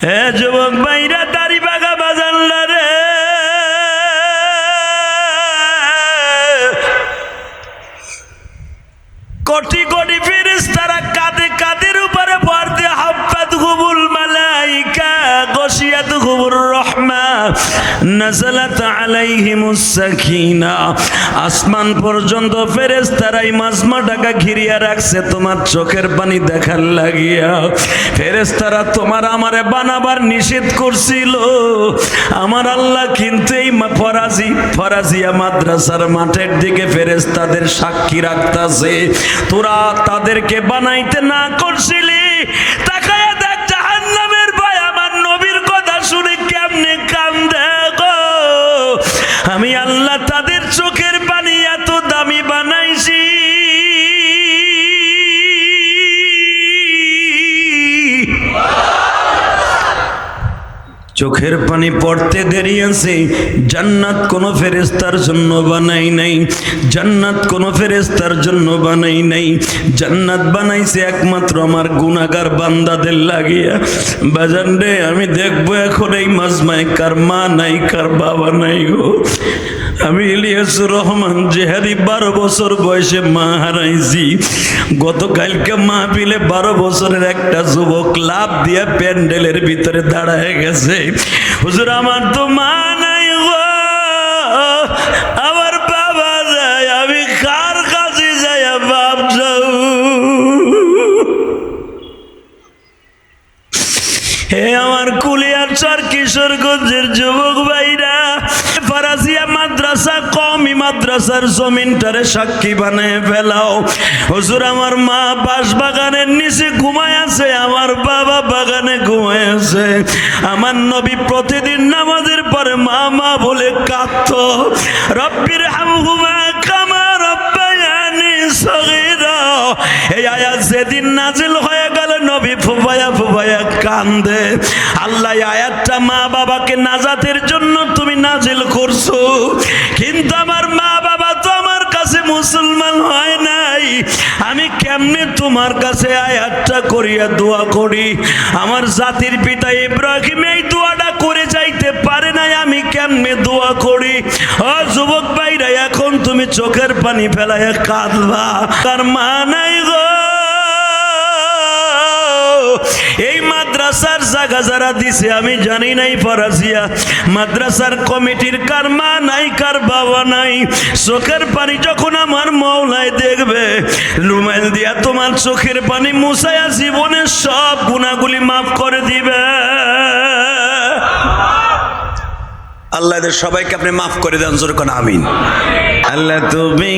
হে যুবক আসমান পর্যন্ত ফেরেস তারাই মাজমা টাকা ঘিরিয়া রাখছে, তোমার চোখের পানি দেখার লাগিয়া। ফেরেস তারা তোমার আমারে বানাবার নিষেধ করছিল। আমার আল্লাহ কিন্তু এই ফরাজি, ফরাজিয়া মাদ্রাসার মাঠের দিকে ফেরেস তাদের সাক্ষী রাখতাছে। তোরা তাদেরকে বানাইতে না করছিলি আমি আল্লাহ তাদের চোখের পানি এত দামি বানাইছি। চোখের পানি পড়তে দেরি আছে। জান্নাত কোনো ফেরেস্তার জন্য বানাই নাই। জান্নাত কোনো ফেরেস্তার জন্য বানাই নাই। জান্নাত বানাইছে একমাত্র আমার গুনাগার বান্দাদের লাগিয়া। বাজান রে, আমি দেখব এখন এই মাজমায় কার মা নাই, কার বাবা নাই গো। আমি ইলিয়াসুর রহমান জেহাদি বারো বছর বয়সে মা হারাইছি। গতকালকে মা পিলে বারো বছরের একটা যুবক লাভ দিয়া প্যান্ডেলের ভিতরে দাঁড়ায় গেছে। হুজুর, আমার তো মা মাদ্রাসার জমিনটারে সাক্ষী বানায় ফেলাও। হুজুর, আমার মা বাস বাগানের নিচে ঘুমায় আছে, আমার বাবা বাগানে ঘুমায় আছে। আমার নবী প্রতিদিন নামাজের পরে মা মা বলে কাঁদত, রব্বির হামহুমা কামা রব্বায়ানি সগীরা। এই আয়াত যেদিন নাজিল হয়ে গেল, নবী ফুবায়া ফুবায়া কান্দে। আল্লাহ আয়াতটা মা বাবাকে নাজাতের জন্য তুমি নাজিল করছ। কিন্তু আমার মা মুসলমান হয় নাই। আমি কেমনে তোমার কাছে আয়াতটা করিয়া দোয়া করি? আমার জাতির পিতা ইব্রাহিম এই দোয়াটা করে যাইতে পারে নাই, আমি কেমনে দোয়া করি? ও যুবক ভাইরা, এখন তুমি চোখের পানি ফেলায় কাঁদবা। তার মা নাই গো। মাদ্রাসার জায়গা যারা দিছে আমি জানি নাই ফরাসিয়া মাদ্রাসার কমিটির কার মা নাই কার বাবা নাই। চোখের পানি যখন আমার মৌলায় দেখবে রুমাইল দিয়া তোমার চোখের পানি মুসাইয়া জীবনের সব গুণাগুলি মাফ করে দিবে। আল্লাহ সবাইকে আপনি মাফ করে দেন জোর কোন আমিন। আল্লাহ তুমি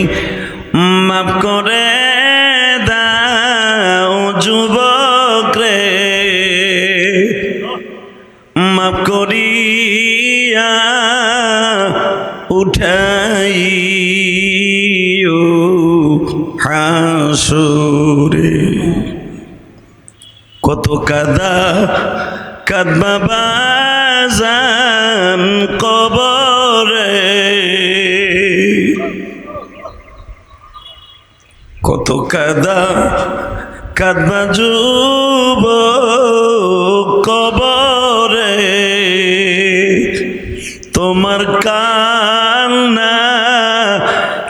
মাফ করে দাও যুবক। কাদা, কাদমা বাজান কবরে। কত কাদা, কাদমা যুব কবরে। তোমার কান্না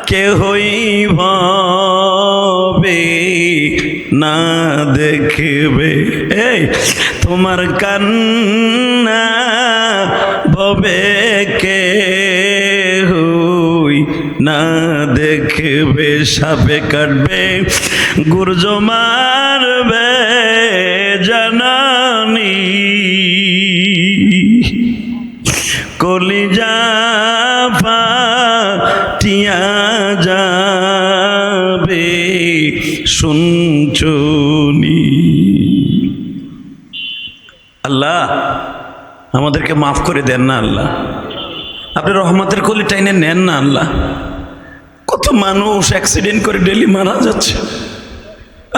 কেহই ভাবে না দেখবে। তোমার কান্না ভবে কে হই না দেখবে, সাপে কাটবে। গুর্জ মারবে জানানি কলিজা ফাটিয়া যাবে। শুনছনি আল্লাহ, আমাদেরকে মাফ করে দেন না আল্লাহ। আপনি রহমতের কলি টাইনে নেন না আল্লাহ। কত মানুষ অ্যাক্সিডেন্ট করে ডেলি মারা যাচ্ছে।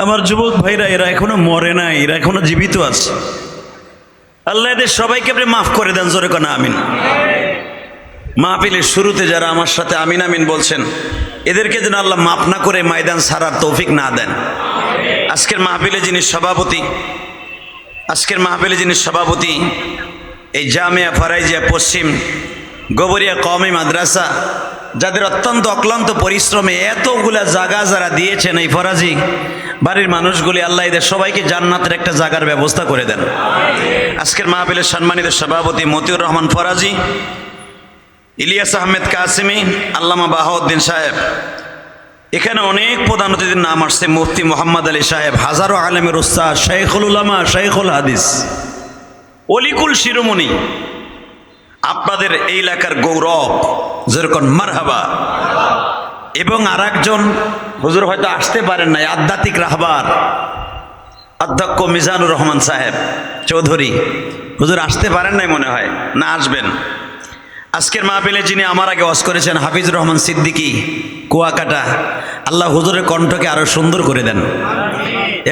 আমার যুবক ভাইরা, এরা এখনও মরে নাই এরা এখনও জীবিত আছে। আল্লাহ এদের সবাইকে আপনি মাফ করে দেন, জোরে কোন, আমিন। মাহফিলের শুরুতে যারা আমার সাথে আমিন আমিন বলছেন, এদেরকে যেন আল্লাহ মাফ না করে, ময়দান সারার তৌফিক না দেন। আজকের মাহফিলে যিনি সভাপতি আজকের মাহফিলে যিনি সভাপতি, এই জামিয়া ফরাইজিয়া পশ্চিম গোবরিয়া কওমি মাদ্রাসা, যাদের অত্যন্ত অক্লান্ত পরিশ্রমে এতগুলা জায়গা যারা দিয়েছেন এই ফরাজি বাড়ির মানুষগুলি, আল্লাহ এদের সবাইকে জান্নাতের একটা জায়গার ব্যবস্থা করে দেন। আজকের মাহফিলের সম্মানিত সভাপতি মতিউর রহমান ফরাজি, ইলিয়াস আহমেদ কাসিমি, আল্লামা বাহাউদ্দিন সাহেব এখানে অনেক প্রধান অতিথির নাম আসছে, মুফতি মোহাম্মদ আলী সাহেব, হাজারো আলমের উস্তাদ শেখুল উলামা শেখুল হাদিস। অলিকুল শিরোমণি, আপনাদের এই এলাকার গৌরব, যেরকম মারহাবা। এবং আর একজন হুজুর হয়তো আসতে পারেন নাই, আধ্যাত্মিক রাহবার, অধ্যক্ষ মিজানুর রহমান সাহেব চৌধুরী। হুজুর আসতে পারেন নাই মনে হয়, না আসবেন। আজকের মাহফিলে যিনি আমার আগে অস করেছেন হাফিজুর রহমান সিদ্দিকী, কুয়াকাটা, আল্লাহ হুজুরের কণ্ঠকে আরও সুন্দর করে দেন।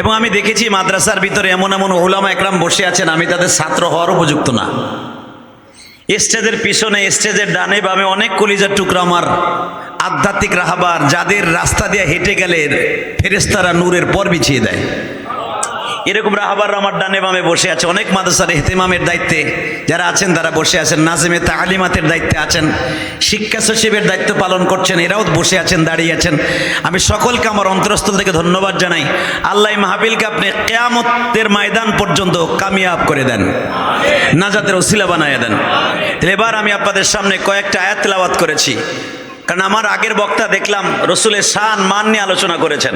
এবং আমি দেখেছি মাদ্রাসার ভিতরে এমন এমন ওলামা একরাম বসে আছেন, আমি তাদের ছাত্র হওয়ার উপযুক্ত না। স্টেজের পিছনে, স্টেজের ডানে বামে অনেক কলিজার টুকরা আমার। আধ্যাত্মিক রাহাবার, যাদের রাস্তা দিয়ে হেঁটে গেলে ফেরেস্তারা নূরের পর বিছিয়ে দেয়। এরকম রাহাবার আমার ডানে বামে বসে আছে। অনেক মাদ্রাসার এহতেমামের দায়িত্বে যারা আছেন, তারা বসে আছেন। নাজিমে তালিমাতের দায়িত্বে আছেন। শিক্ষা সচিবের দায়িত্ব পালন করছেন। এরাও বসে আছেন, দাঁড়িয়ে আছেন। আমি সকলকে আমার অন্তরস্থল থেকে ধন্যবাদ জানাই। আল্লাহ মাহাবিলকে আপনি কেয়ামতের ময়দান পর্যন্ত কামিয়াব করে দেন। নাজাতের ওসিলা বানাইয়া দেন। এবার আমি আপনাদের সামনে কয়েকটা আয়াত তেলাওয়াত করেছি। কারণ আমার আগের বক্তা দেখলাম, রসুলের শান, মান নিয়ে আলোচনা করেছেন।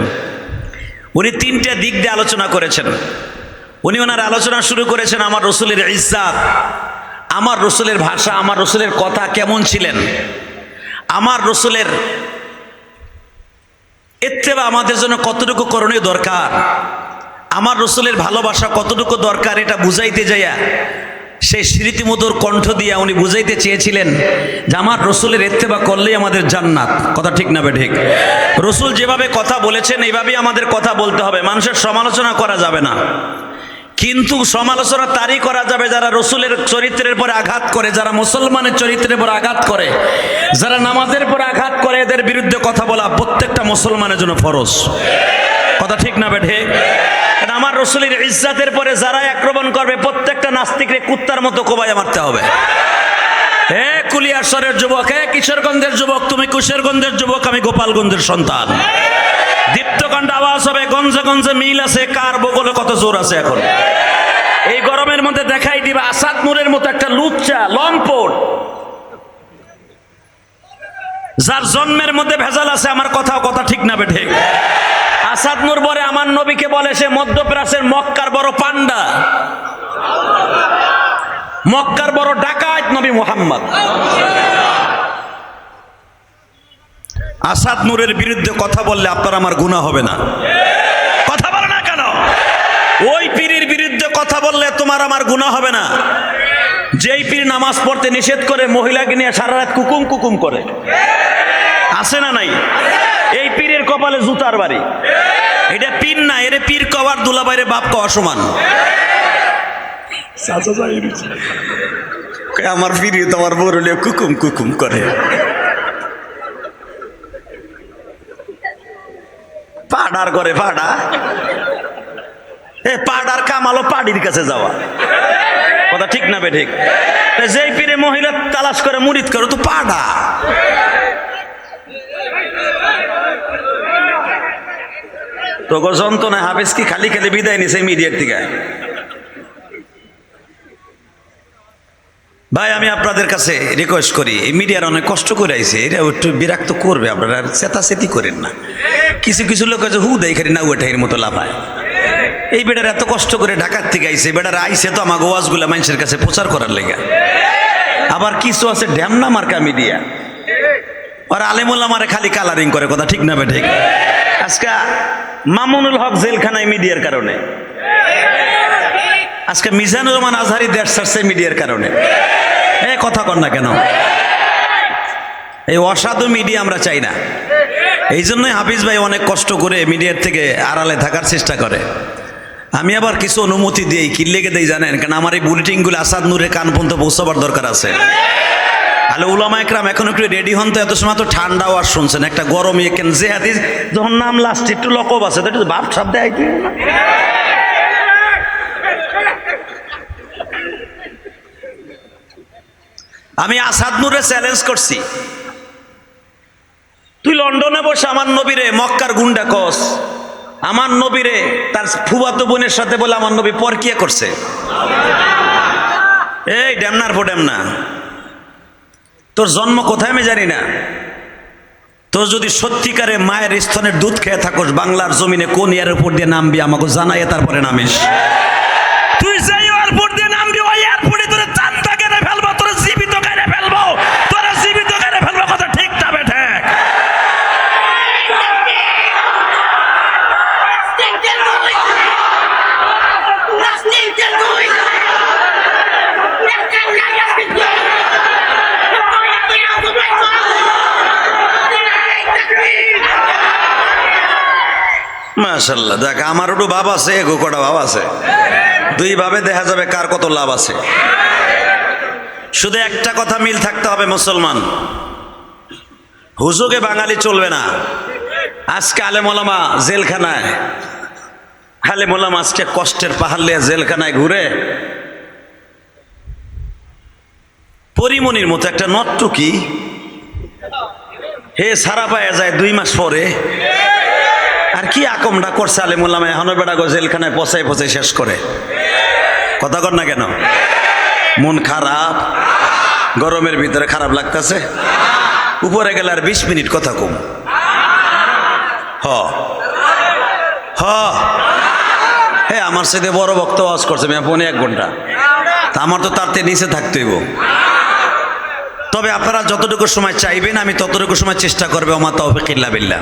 উনি তিনটা দিক দিয়ে আলোচনা করেছেন। উনি ওনার আলোচনা শুরু করেছেন, আমার রসুলের ইজ্জাত, আমার রসুলের ভাষা, আমার রসুলের কথা কেমন ছিলেন? আমার রসুলের এত্তেবা আমাদের জন্য কতটুকু করণীয় দরকার? আমার রসুলের ভালোবাসা কতটুকু দরকার? এটা বুঝাইতে যাইয়া সেই স্মৃতিমধুর কণ্ঠ দিয়ে উনি বুঝাইতে চেয়েছিলেন যে আমার রসুলের এত্তেবা করলেই আমাদের জান্নাত। কথা ঠিক না ঠিক? রসুল যেভাবে কথা বলেছেন, এইভাবেই আমাদের কথা বলতে হবে। মানুষের সমালোচনা করা যাবে না। কিন্তু সমালোচনা তারই করা যাবে যারা রসুলের চরিত্রের পরে আঘাত করে, যারা মুসলমানের চরিত্রের পর আঘাত করে, যারা নামাজের পর আঘাত করে, এদের বিরুদ্ধে কথা বলা প্রত্যেকটা মুসলমানের জন্য ফরজ। কথা ঠিক না বেঠে আমার রসুলের ইজ্জাতের পরে যারা আক্রমণ করবে, প্রত্যেকটা নাস্তিকরে কুত্তার মতো কোবায় মারতে হবে। হে কুলিয়াশ্বরের যুবক, হে কিশোরগঞ্জের যুবক, তুমি কিশোরগঞ্জের যুবক, আমি গোপালগঞ্জের সন্তান। দীপ্তকাণ্ড আওয়াজ হবে, গঞ্জে গঞ্জে মিল আছে, কার বগলে কত জোর আছে এখন? এই গরমের মধ্যে দেখাই দিবা, আসাদ নূরের মতো একটা লুচ্চা, লম্পট। যার জন্মের মধ্যে ভেজাল আছে, আমার কথাও কথা ঠিক না বেঠে। আসাদ বলে, আমার নবীকে বলে সে মধ্যপ্রাচ্যের মক্কার বড় পান্ডা মক্কার বড় ডাকাত নবী মোহাম্মদ। আসাদ নূরের বিরুদ্ধে কথা বললে আপনার আমার গুণা হবে না। কথা বলে না কেন? ওই পীরের বিরুদ্ধে কথা বললে তোমার আমার গুণা হবে না। যেই পীর নামাজ পড়তে নিষেধ করে মহিলাকে নিয়ে সারা রাত কুকুম কুকুম করে। আছে না নাই? এই পীরের কপালে জুতার বাড়ি। এটা পীর না এর পীর কবার দুলাবাইরে বাপ কওয়া সমান আমার পীর তোমার বরলে কুকুম কুকুম করে। পাড়ার করে পাড়া। এ পাড়ার কামালো পাড়ির কাছে যাওয়া। কথা ঠিক না বে ঠিক? যেই পীরে মহিলা তালাশ করে মুরিদ করো তো পাড়া। তো যন্ত্রণা হাফেজ কি খালি খালি বিদায় নিছে মিডিয়ার থেকে ভাই, আমি আপনাদের কাছে রিকোয়েস্ট করি, এই মিডিয়ার অনেক কষ্ট করে আইছে এটা একটু বিরক্ত করবে, আপনারা চেতাচেতি করেন না। কিছু কিছু লোক আছে, হু দেয়, খালি না ওঠাইয়ের মতো লাফায় এই বেটার এত কষ্ট করে ঢাকার থেকে আইসে বেটার আইসে তো আমার ওয়াজগুলা মানুষের কাছে প্রচার করার লেগে। আবার কিছু আছে ড্যামনা মার্কা মিডিয়া? আর আলেমুল্লা মারে খালি কালারিং করে, কথা ঠিক না বে ঠিক আজকে মামুনুল হক জেলখানায় মিডিয়ার কারণে। আজকে মিজানুর রহমান আজহারি দেশ ছাড়ছে মিডিয়ার কারণে। এ, কথা কর না কেন? এই অসাধু মিডিয়া আমরা চাই না। এই জন্যই হাফিজ ভাই অনেক কষ্ট করে মিডিয়ার থেকে আড়ালে থাকার চেষ্টা করে। আমি আবার কিছু অনুমতি দিই, কি লেগে দেই জানেন? কারণ আমার এই বুলেটিনগুলো আসাদ নূরের কান পর্যন্ত পৌঁছাবার দরকার আছে। আলে উলামা একরাম, এখন একটু রেডি হন তো? এত সময় তো ঠান্ডা আওয়াজ শুনছেন, একটা গরম ইয়ে কেন যে হাদিস যখন নাম লাস্ট একটু লকব আছে তো একটু বাপ সাপ দেয় আমি আসাদ নূরে চ্যালেঞ্জ করছি। তুই লন্ডনে বসে আমার নবীরে মক্কার গুন্ডা কস। আমার নবীরে তার ফুবাতো বোনের সাথে বলে আমার নবী পর পরকিয়া করছে। এই, ড্যামনার পো ড্যামনা। তোর জন্ম কোথায় আমি জানি না। তোর যদি সত্যিকারে মায়ের স্তনের দুধ খেয়ে থাকোস, বাংলার জমিনে কোন ইয়ার উপর দিয়ে নামবি, আমাকে জানাই তারপরে নামিস। তুই যে এয়ারপোর্ট দিয়ে নামবি ওই এয়ারপোর্টে তোর চান্দা কেটে ফেলব তোর জীবিত কেটে ফেলব তোর জীবিত কেটে ফেলব কথা ঠিক না বেঠে Stinker noise! Stinker noise! Jag kan lägga mig ner! Jag får inte göra som jag sa! Nej, takbir! মাশাল্লাহ দেখ, আমার একটু ভাব আছে এগো কটা ভাব আছে। দুই ভাবে দেখা যাবে কার কত লাভ আছে। শুধু একটা কথা মিল থাকতে হবে মুসলমান। হুজুগে বাঙালি চলবে না। আজকে আলেমলামা জেলখানায়। আলেমলামা আজকে কষ্টের পাহাড় লিয়ে জেলখানায় ঘুরে পরিমণির মতো একটা নট্টুকি হে সারা পায়ে যায় দুই মাস পরে। আর কি আকমটা করছে আলিমুল্লামা এখনও বেড়া জেলখানায় পচাই পচাই শেষ করে। কথা কর না কেন? মন খারাপ? গরমের ভিতরে খারাপ লাগতেছে? উপরে গেলে আর বিশ মিনিট কথা কম। হ। হ। আমার সাথে বড় বক্ত ওয়াজ করছে, মেয়ে, পৌনে এক ঘণ্টা। তা আমার তো তার নিচে থাকতেইব তবে আপনারা যতটুকু সময় চাইবেন, আমি ততটুকু সময় চেষ্টা করবে অমা তৌফিকিল্লা বিল্লাহ।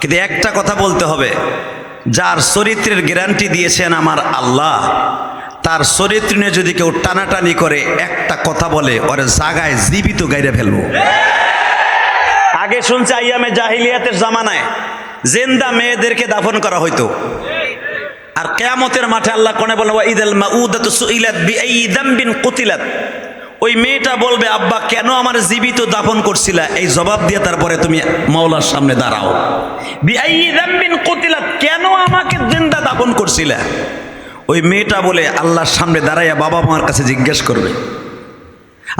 কিন্তু একটা কথা বলতে হবে। যার চরিত্রের গ্যারান্টি দিয়েছেন আমার আল্লাহ, তার চরিত্র নিয়ে যদি কেউ টানাটানি করে, একটা কথা বলে, ওরে জাগায় জীবিত গাইরে ফেলব। আগে শুনছে আইয়ামে জাহিলিয়াতের জামানায়, জেন্দা মেয়েদেরকে দাফন করা হইতো। আর কেয়ামতের মাঠে আল্লাহ কোনে বলে ঈদুল মাউদাতু সুইলাত বিআই দামবিন কুতিলাত। ওই মেয়েটা বলবে, আব্বা, কেন আমার জীবিত দাফন করছিলা? এই জবাব দিয়ে তারপরে তুমি মাওলার সামনে দাঁড়াও। কেন আমাকে জিন্দা দাফন করছিলা? ওই মেয়েটা বলে, আল্লাহর সামনে দাঁড়াইয়া বাবা মার কাছে জিজ্ঞেস করবে।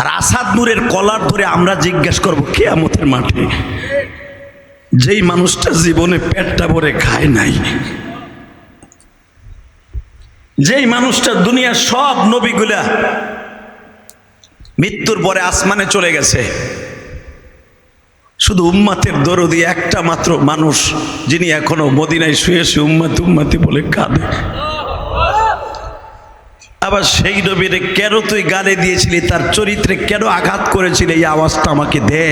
আর আসাদ নূরের কলার ধরে আমরা জিজ্ঞেস করব, কেয়ামতের মাঠে যেই মানুষটা জীবনে পেটটা ভরে খায় নাই, যেই মানুষটা দুনিয়ার সব নবীগুলা মৃত্যুর পরে আসমানে চলে গেছে। শুধু উম্মাতের দরদি একটা মাত্র মানুষ, যিনি এখনও মদিনায় শুয়ে শুয়ে উম্মাত উম্মাতি বলে কাঁদে। আবার সেই নবীরে কেন তুই গালে দিয়েছিলি, তার চরিত্রে কেন আঘাত করেছিলি, এই আওয়াজটা আমাকে দে।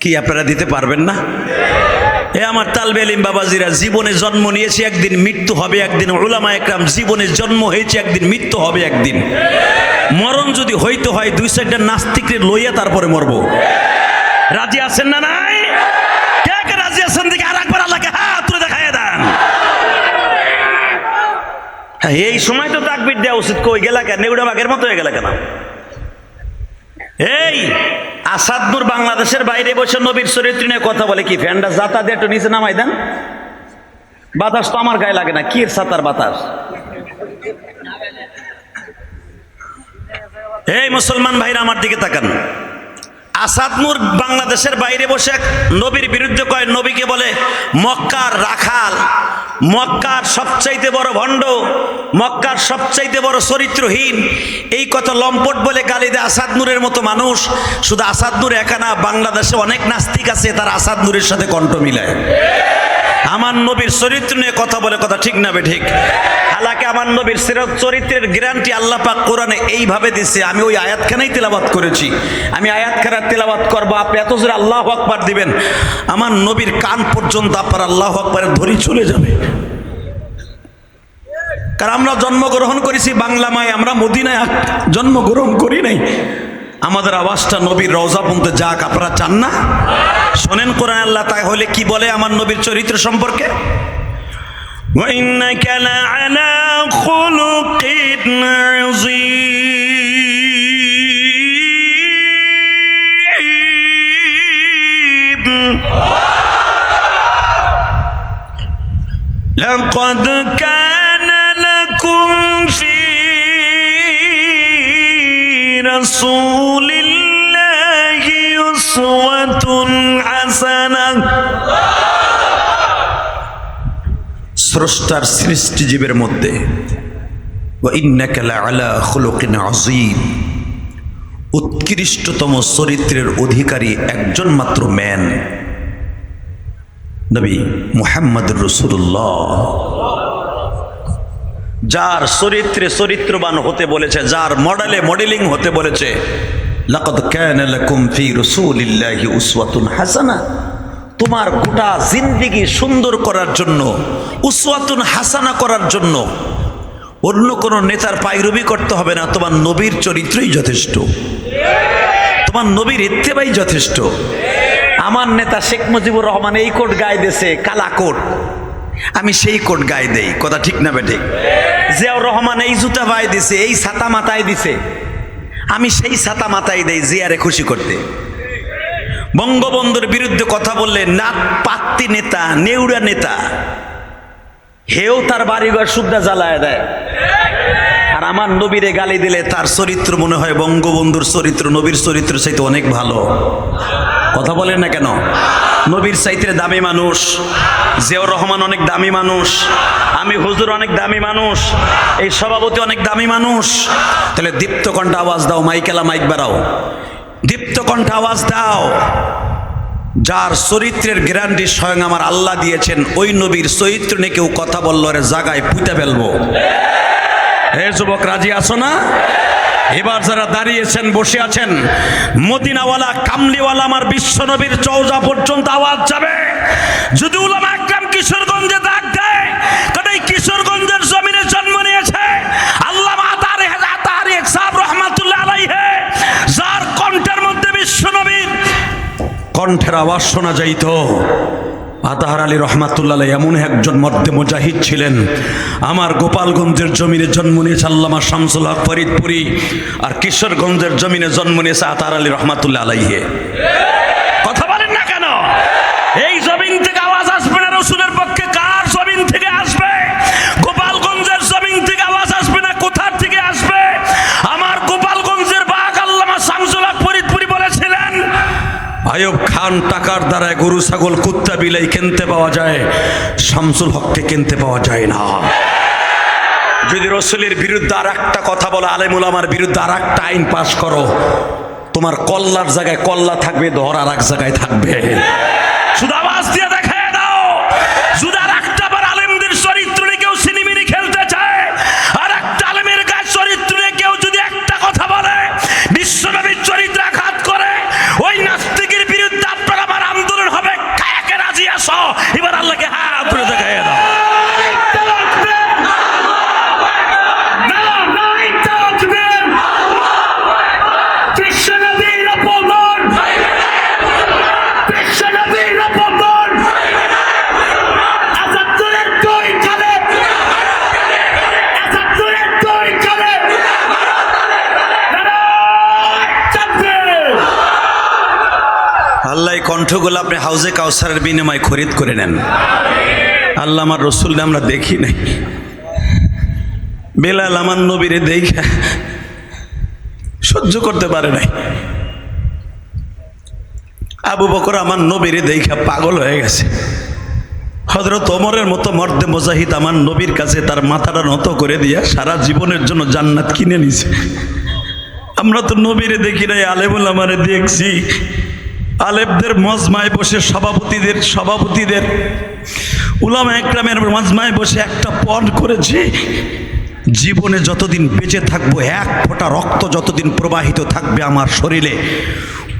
কি আপনারা দিতে পারবেন না? এ আমার তালবে আলিম বাবাজিরা, জীবনে জন্ম নিয়েছি, একদিন মৃত্যু হবে, একদিন ওলামা একরাম, জীবনে জন্ম হয়েছে, একদিন মৃত্যু হবে, একদিন। মরণ যদি হইতে হয়, দুই সাইডটা নাস্তিকরে লইয়া তারপরে মরবো। রাজি আছেন না নাই? কে রাজি আছেন? দিকে আর একবার আল্লাহকে হাত তুলে দেখায় দেন। হ্যাঁ এই সময় তো তাকবির দেওয়া উচিত। কই গেলা কেন? নেউড়া বাঘের মতো হয়ে গেলা কেন? এই আসাদনুর বাংলাদেশের বাইরে বসে নবীর চরিত্র নিয়ে কথা বলে কি? ফ্যানটা জাতা দিয়ে একটু নিচে নামাই দেন। বাতাস তো আমার গায়ে লাগে না। কি সাতার বাতাস? এই মুসলমান ভাইরা আমার দিকে তাকান। আসাদ নূর বাংলাদেশের বাইরে বসে নবীর বিরুদ্ধে কয় নবীকে বলে, মক্কার রাখাল মক্কার সবচাইতে বড় ভণ্ড, মক্কার সবচাইতে বড় চরিত্রহীন। এই কথা লম্পট বলে গালি দেয় আসাদ নূরের মতো মানুষ। শুধু আসাদ নূর একা না, বাংলাদেশে অনেক নাস্তিক আছে, তার আসাদ নূরের সাথে কণ্ঠ মিলায়। আমার নবীর চরিত্র নিয়ে কথা বলে কথা ঠিক না বে ঠিক? হালাকে আমার নবীর চরিত্রের গ্যারান্টি আল্লাহ পাক কোরআনে এইভাবে দিছে, আমি ওই আয়াতখানাই তেলাবাত করেছি। আমি আয়াতখানার তেলাবাত করব, আপনি এত জোরে আল্লাহ আকবার দিবেন। আমার নবীর কান পর্যন্ত আপনার আল্লাহ আকবারের ধরি চলে যাবে। কারণ আমরা জন্মগ্রহণ করেছি বাংলা মায়, আমরা মদিনায় জন্মগ্রহণ করি নাই। আমাদের আওয়াজটা নবীর রওজা পর্যন্ত যাক আপনারা চান না শোনেন কোরআন আল্লাহ তাই হলে কি বলে আমার নবীর চরিত্র সম্পর্কে وإنك لعلى خلق عظيم لقد كان لكم في رسول الله أسوة حسنة স্রষ্টার সৃষ্টিজীবের মধ্যে وإنك لعلى خلق عظيم উৎকৃষ্টতম চরিত্রের অধিকারী একজন মাত্র ম্যান নবী মুহাম্মদ রসুল্লাহ যার চরিত্রে চরিত্রবান হতে বলেছে, যার মডেলে মডেলিং হতে বলেছে, লাকাদ কানা ফি রাসূলিল্লাহি উসওয়াতুন হাসানা। তোমার গোটা জিন্দেগি সুন্দর করার জন্য, উসওয়াতুন হাসানা করার জন্য, অন্য কোনো নেতার পায়রবি করতে হবে না, তোমার নবীর চরিত্রই যথেষ্ট। তোমার নবীর ইত্তেবাই যথেষ্ট। আমার নেতা শেখ মুজিবুর রহমান এই কোট গায়ে দেশে কালা কোট। আমি সেই কোট গায়ে দেই, কথা ঠিক না বেঠে। জিয়াউর রহমান এই জুতা বাই দিছে, এই ছাতা মাথায় দিছে। আমি সেই ছাতা মাথায় দেই জিয়ারে খুশি করতে। বঙ্গবন্ধুর বিরুদ্ধে কথা বললে নাক পাত্তি নেতা নেউড়া নেতা। হেও তার বাড়িঘর সুদ্ধা জ্বালায় দেয়। আর আমার নবীরে গালি দিলে তার চরিত্র মনে হয় বঙ্গবন্ধুর চরিত্র, নবীর চরিত্র সেই তো অনেক ভালো। কথা বলেন না কেন? নবীর চাইতে দামি মানুষ, জিয়াউর রহমান অনেক দামি মানুষ, আমি হুজুর অনেক দামি মানুষ, এই সভাপতি অনেক দামি মানুষ। তাহলে দীপ্ত কণ্ঠ আওয়াজ দাও মাইকেলা মাইক বাড়াও। দীপ্ত কণ্ঠ আওয়াজ দাও। যার চরিত্রের গ্যারান্টি স্বয়ং আমার আল্লাহ দিয়েছেন, ওই নবীর চরিত্র নিয়ে কেউ কথা বলল রে জাগায় পুঁতে ফেলব। হে যুবক, রাজি আছো না? এবার যারা দাঁড়িয়েছেন, বসে আছেন, মদিনাওয়ালা, কামলিওয়ালা, আমার বিশ্ব নবীর চৌজা পর্যন্ত আওয়াজ যাবে। যদি উলামা কিশোরগঞ্জে ডাক দেয় কারণ এই কিশোরগঞ্জের জমিনে জন্ম নিয়েছে। আল্লাহ যার কণ্ঠের মধ্যে বিশ্ব নবীর কণ্ঠের আওয়াজ শোনা যাইত। আতাহার আলী রহমাতুল্লাহ এমন একজন মধ্যে মুজাহিদ ছিলেন। আমার গোপালগঞ্জের জমিনে জন্ম নিয়েছে আল্লামা শামসুল হক ফরিদপুরি আর কিশোরগঞ্জের জমিনে জন্ম নিয়েছে আতাহার আলী রহমাতুল্লাহ আলাইহে কথা বলেন না কেন এই জমিন থেকে আওয়াজ আসবে না রসুলের পক্ষে কার জমিন থেকে আসবে গোপালগঞ্জের জমিন থেকে আওয়াজ আসবে না কোথার থেকে আসবে আমার গোপালগঞ্জের বাঘ আল্লামা শামসুল হক ফরিদপুরি বলেছিলেন আয়ব খান টাকার দ্বারায় গরু, ছাগল, কুত্তা, বিলাই কিনতে পাওয়া যায়, শামসুল হককে কিনতে পাওয়া যায় না। যদি রসুলের বিরুদ্ধে আর একটা কথা বলো, আলেমুল আমার বিরুদ্ধে আর একটা আইন পাশ করো, তোমার কল্লার জায়গায় কল্লা থাকবে ধর আর এক জায়গায় থাকবে। কণ্ঠগুলো আপনি হাউজে কাউসারের বিনিময়ে খরিদ করে নেন। আল্লাহ আমার রসুল আমরা দেখি নাই। বেলাল আমার নবীরে দেখা সহ্য করতে পারে নাই। আবু বকর আমার নবীরে দেখা পাগল হয়ে গেছে। হজরত ওমরের মতো মর্দে মোজাহিদ আমার নবীর কাছে তার মাথাটা নত করে দিয়া সারা জীবনের জন্য জান্নাত কিনে নিছে। আমরা তো নবীরে দেখি নাই, আলেমুল আমারে দেখছি। আলেমদের মজমায় বসে সভাপতিদের সভাপতিদের, উলামা একরামের মজমায় বসে একটা পণ করেছে, জীবনে যতদিন বেঁচে থাকব, এক ফোঁটা রক্ত যতদিন প্রবাহিত থাকবে আমার শরীরে,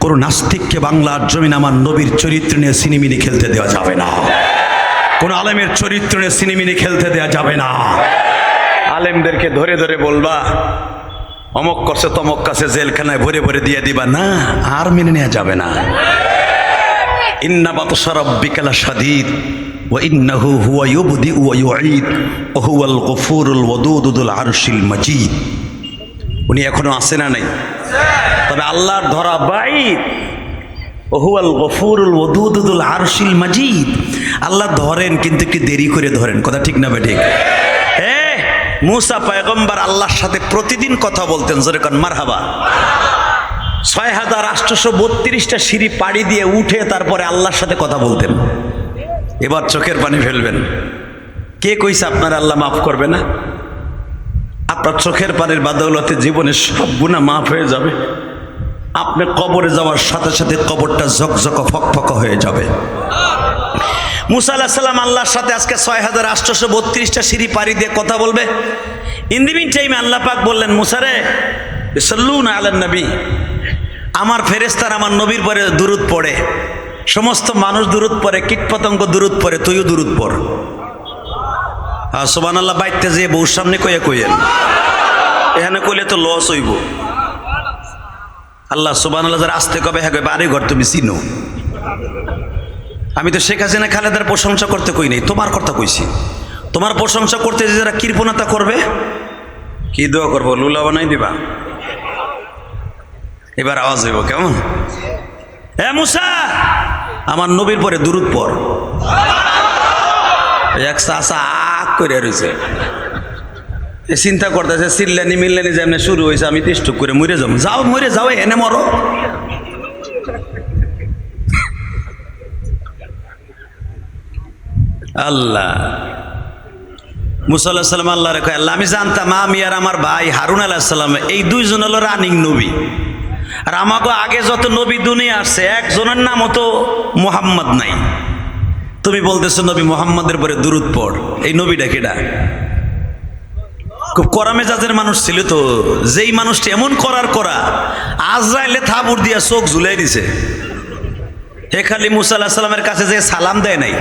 কোনো নাস্তিককে বাংলার জমিন আমার নবীর চরিত্র নিয়ে সিনেমিনি খেলতে দেওয়া যাবে না। কোনো আলেমের চরিত্র নিয়ে সিনেমিনি খেলতে দেওয়া যাবে না। আলেমদেরকে ধরে ধরে বলবা অমক করছে তমক কাছে জেলখানায় ভরে ভরে দিয়ে দিবা না আর মেনে নেওয়া যাবে না ইন্না বাতসা রব্বিকালা সাদিদ وإنه هو يبدئ ويعيد وهو الغفور الودود ذو العرش المجيد উনি এখনো আসে না নাই তবে আল্লাহর ধরা বাইদ ওহুয়াল গফুরুল ওদুদুল আরশিল মাজিদ আল্লাহ ধরেন কিন্তু একটু দেরি করে ধরেন কথা ঠিক না বে ঠিক এ মুসা পয়গম্বর আল্লাহর সাথে প্রতিদিন কথা বলতেন যেরকম মারহাবা। ছয় হাজার আটশোশো বত্রিশটা সিঁড়ি পাড়ি দিয়ে উঠে তারপরে আল্লাহর সাথে কথা বলতেন। এবার চোখের পানি ফেলবেন। কে কইছে আপনার আল্লাহ মাফ করবে না? আপনার চোখের পানির বাদৌলতে জীবনের সব গুণা মাফ হয়ে যাবে। আপনি কবরে যাওয়ার সাথে সাথে কবরটা ঝকঝক ফকফক হয়ে যাবে। মুসা আল্লাহ সাল্লাম আল্লাহর সাথে আজকে ছয় হাজার আটশোশো বত্রিশটা সিঁড়ি পাড়ি দিয়ে কথা বলবে। ইন্দিবিন টাইমে আল্লাহ পাক বললেন মুসারে সল্লুন আলেন নবী, আমার ফেরেস্তার আমার নবীর পরে দূরত পড়ে। সমস্ত মানুষ দূরত পড়ে, কীটপতঙ্গ দূরত পড়ে, তুইও দূরত পড়। আর সোবান আল্লাহ বাইতে যে বউর সামনে কইয়া কইয়েন। এখানে কইলে তো লস হইব। আল্লাহ সোবান আল্লাহ যারা আসতে কবে হ্যাঁ বাড়ি ঘর তুমি চিনো। আমি তো শেখ হাসিনা খালেদার প্রশংসা করতে কই নাই, তোমার কথা কইছি। তোমার প্রশংসা করতে যে যারা কৃপণতা করবে, কি দোয়া করব, লুলা বানাই দিবা? এবার আওয়াজ হইব, কেমন? এ মুসা, আমার নবীর পরে দূরত পর এক চাষা আগ করে রয়েছে চিন্তা করতেছে, চিল্লানি মিল্লানি যেমনি শুরু হয়েছে আমি তিষ্টুক করে মরে যাব। যাও মরে যাও, এনে মরো। আল্লাহ। মুসাল্লাহ সাল্লাম আল্লাহ রেখে আল্লাহ, আমি জানতাম আমি আর আমার ভাই হারুন আল্লাহ সাল্লাম এই দুইজন হলো রানিং নবী। আর আমাকে আগে যত নবী দুনিয়া আসছে একজনের নামও তো মোহাম্মদ নাই। তুমি বলতেছো, নবী মোহাম্মদের পরে দূরত পড়। এই নবীটা কেডা? খুব করা মেজাজের মানুষ ছিল তো। যেই মানুষটি এমন করার করা, আজরাইলে থাবুর দিয়া চোখ ঝুলাই দিছে। হে খালি মুসা আল্লাহ সাল্লামের কাছে যে সালাম দেয় নাই।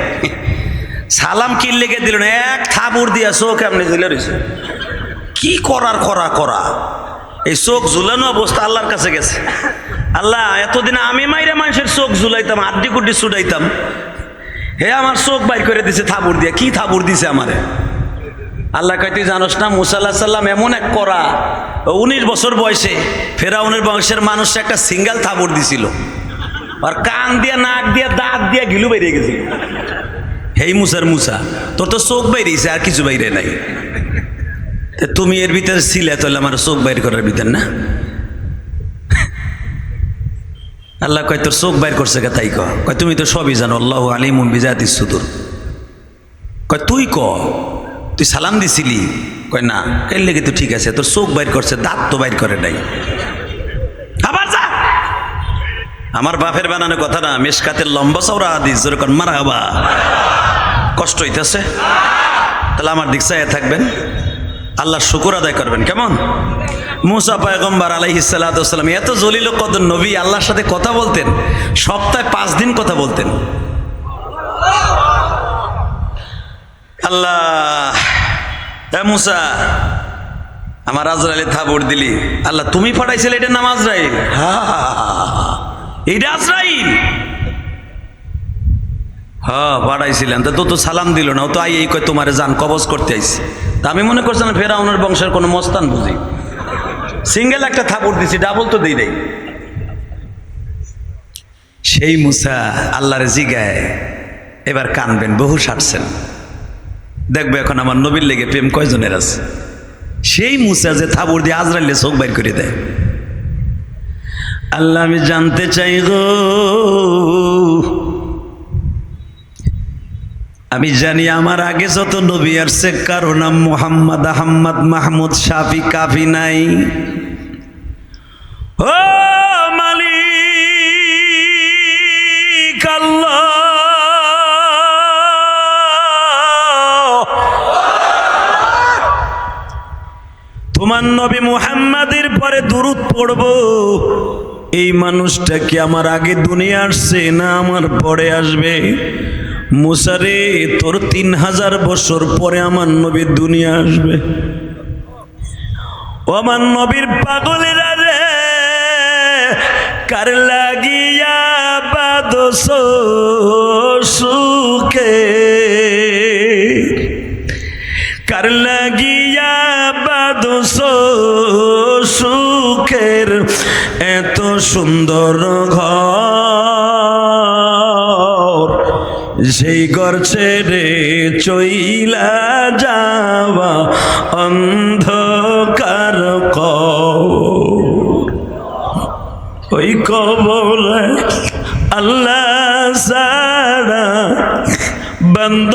সালাম কি লেগে দিল এক থাবুর দিয়া চোখ এমনি ঝুলে রয়েছে কি করার করা করা? এই চোখ ঝুলানো অবস্থা আল্লাহর কাছে গেছে। আল্লাহ, এতদিন আমি মাইরে মানুষের চোখ ঝুলাইতাম আড্ডি কুড্ডি ছুটাইতাম। হে, আমার চোখ বাইর করে দিছে থাবুর দিয়া। কি থাবুর দিছে আমারে? আল্লাহ কয়, তুই জানোস না মুসাল্লাহ সাল্লাম এমন এক করা, উনিশ বছর বয়সে ফেরাউনের বংশের মানুষ একটা সিঙ্গেল থাবুর দিছিল। আর কান দিয়া, নাক দিয়া, দাঁত দিয়া ঘিলু বেরিয়ে গেছিল। হেই মুসার মুসা, তোর তো চোখ বাইরেছে, আর কিছু বাইরে নাই। তুমি এর ভিতরে ছিলে, তাহলে আমার চোখ বাইর করার ভিতর না? আল্লাহ কয়, তোর চোখ বাইর করছে কে তাই কয়? তুমি তো সবই জানো, আল্লাহ আলিমুন বিজাতি সুদূর। কয়, তুই ক? তুই সালাম দিছিলি? কয়, না। এর লেগে তো ঠিক আছে, তোর চোখ বাইর করছে, দাঁত তো বাইর করে নাই। আবার আমার বাপের বানানো কথা না মেশকাতের লম্বা চৌড়া আদিস যেরকম মারা হবা। কষ্ট হইতেছে। তাহলে আমার দিক থাকবেন। আল্লাহ শুকুর আদায় করবেন, কেমন? মুসা পয়গম্বর আলাইহি এত জলিল কদর নবী, আল্লাহর সাথে কথা বলতেন, সপ্তাহে পাঁচ দিন কথা বলতেন। আল্লাহ মুসা, আমার আজরাইলে থাবর দিলি। আল্লাহ, তুমি পাঠাইছিলে এটার নাম আজরাইল হা। এইটা আজরাইল। হ্যাঁ পাঠাইছিলেন তা তো সালাম দিল না, ও তো আই এই কয়, তোমারে যান, কবজ করতে আইসি তা আমি মনে করছিলাম ফেরাউনের বংশের কোনো মস্তান বুঝি। সিঙ্গেল একটা থাপড় দিছি, ডাবল তো দিই নাই। সেই মুসা আল্লাহরে জিগায়, এবার কানবেন, বহু সারছেন। দেখবে এখন আমার নবীর লেগে প্রেম কয়জনের আছে? সেই মুসা যে থাবর দিয়ে আজরাইলে চোখ বাইর করে দেয়। আল্লাহ, আমি জানতে চাই গো। আমি জানি আমার আগে যত নবী আসছে, কারও নাম মোহাম্মদ আহম্মদ মাহমুদ শাফি কাফি নাই। ও মালিক আল্লাহ। তোমার নবী মুহাম্মাদের পরে দূরত পড়ব। এই মানুষটা কি আমার আগে দুনিয়া আসছে না আমার পরে আসবে? মুসারে তোর তিন হাজার বছর পরে আমার নবী দুনিয়া আসবে। ও আমার নবীর পাগলেরা রে, কার লাগিয়া বাদস সুখে? কার লাগিয়া বাদস সুন্দর ঘর। সেই ঘর ছেড়ে চইলা যাওয়া অন্ধকার ওই কবর আল্লাহ সারা বন্ধ